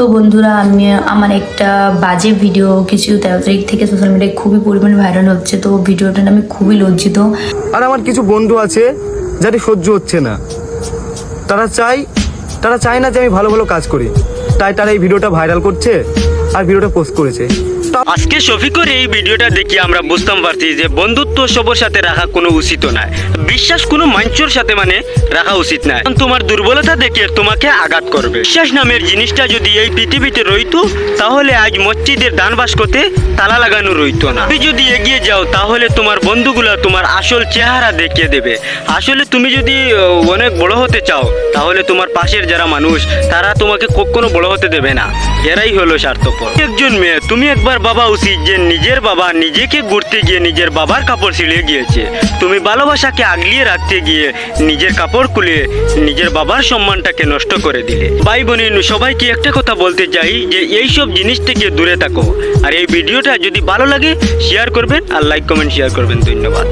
তো বন্ধুরা, আমি, আমার একটা বাজে ভিডিও কিছু তেরো তারিখ থেকে সোশ্যাল মিডিয়ায় খুবই পরিমাণ ভাইরাল হচ্ছে, তো ভিডিওটা আমি খুবই লজ্জিত। আর আমার কিছু বন্ধু আছে যাদের সহ্য হচ্ছে না। তারা চাই তারা চায় না যে আমি ভালো ভালো কাজ করি। তাই তারা এই ভিডিওটা ভাইরাল করছে আর ভিডিওটা পোস্ট করেছে। আজকে শফিকর এই ভিডিওটা দেখি আমরা বুঝতাম পারছি যে বন্ধুত্ব সবার সাথে রাখা কোনো উচিত নয়। বিশ্বাস কোনো মানুষের সাথে মানে রাখা উচিত নয়। কারণ তোমার দুর্বলতা দেখে তোমাকে আঘাত করবে। বিশ্বাস নামের জিনিসটা যদি এই পৃথিবীতে রইতো, তাহলে আজ মসজিদের দান বাস করতে তালা লাগানো রইতো না। তুমি যদি এগিয়ে যাও, তাহলে তোমার বন্ধুগুলা তোমার আসল চেহারা দেখিয়ে দেবে। আসলে তুমি যদি অনেক বড় হতে চাও, তাহলে তোমার পাশের যারা মানুষ, তারা তোমাকে কখনো বড় হতে দেবে না। এরাই হলো স্বার্থপর। একজন মেয়ে, তুমি একবার বাবা উচিত যে নিজের বাবা নিজেকে ঘুরতে গিয়ে নিজের বাবার কাপড় ছিঁড়ে গিয়েছে। তুমি ভালোবাসাকে আগলিয়ে রাখতে গিয়ে নিজের কাপড় খুলে নিজের বাবার সম্মানটাকে নষ্ট করে দিলে। ভাই বোনের, সবাইকে একটা কথা বলতে চাই যে এইসব জিনিস থেকে দূরে থাকো। আর এই ভিডিওটা যদি ভালো লাগে শেয়ার করবেন আর লাইক কমেন্ট শেয়ার করবেন। ধন্যবাদ।